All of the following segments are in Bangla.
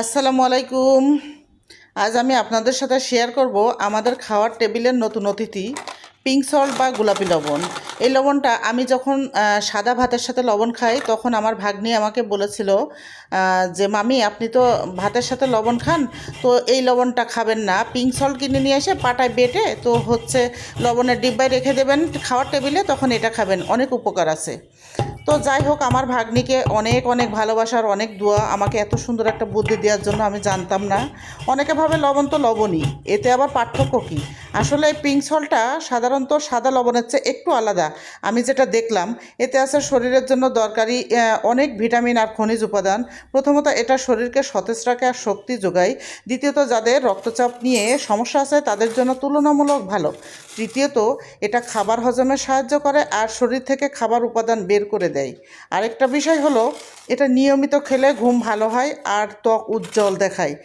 আসসালামু আলাইকুম। আজ আমি আপনাদের সাথে শেয়ার করব আমাদের খাওয়ার টেবিলের নতুন অতিথি পিঙ্ক সল্ট বা গোলাপি লবণ। এই লবণটা আমি যখন সাদা ভাতের সাথে লবণ খাই, তখন আমার ভাগ্নি আমাকে বলেছিল যে, মামি, আপনি তো ভাতের সাথে লবণ খান, তো এই লবণটা খাবেন না। পিঙ্ক সল্ট কিনে নিয়ে এসে পাটায় বেটে, তো হচ্ছে লবণের ডিব্বায় রেখে দেবেন খাওয়ার টেবিলে, তখন এটা খাবেন। অনেক উপকার আছে। তো যাই হোক, আমার ভাগ্নিকে অনেক অনেক ভালোবাসার অনেক দোয়া। আমাকে এত সুন্দর একটা বুদ্ধি দেওয়ার জন্য আমি জানতাম না। অনেকে ভাবে লবণ তো লবণই, এতে আবার পার্থক্য কী? আসলে পিঙ্ক সলটা সাধারণত সাদা লবণের চেয়ে একটু আলাদা। আমি যেটা দেখলাম, এতে আছে শরীরের জন্য দরকারি অনেক ভিটামিন আর খনিজ উপাদান। প্রথমত এটা শরীরকে সতেজ রাখে আর শক্তি যোগায়। দ্বিতীয়ত, যাদের রক্তচাপ নিয়ে সমস্যা আছে, তাদের জন্য তুলনামূলক ভালো। তৃতীয়ত, এটা খাবার হজমে সাহায্য করে আর শরীর থেকে খাবার উপাদান বের করে দেয়। আরেকটা বিষয় হলো, এটা নিয়মিত খেলে ঘুম ভালো হয় আর ত্বক উজ্জ্বল দেখায়।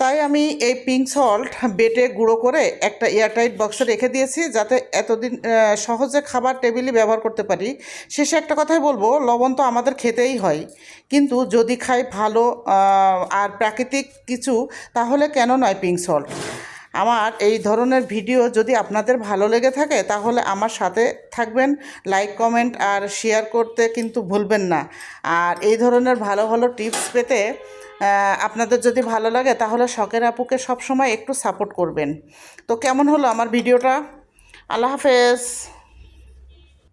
তাই আমি এই পিঙ্ক সল্ট বেটে গুঁড়ো করে একটা এয়ারটাইট বক্সে রেখে দিয়েছি যাতে এতদিন সহজে খাবার টেবিলে ব্যবহার করতে পারি। শেষে একটা কথাই বলব, লবণ তো আমাদের খেতেই হয়। কিন্তু যদি খাই ভালো আর প্রাকৃতিক কিছু, তাহলে কেন নয় পিঙ্ক সল্ট আমার এই ধরনের ভিডিও যদি আপনাদের ভালো লেগে থাকে, তাহলে আমার সাথে থাকবেন লাইক কমেন্ট আর শেয়ার করতে কিন্তু ভুলবেন না। আর এই ধরনের ভালো ভালো টিপস পেতে আপনাদের যদি ভালো লাগে, তাহলে শখের আপুকে সবসময় একটু সাপোর্ট করবেন। তো কেমন হলো আমার ভিডিওটা? আল্লাহ হাফেজ।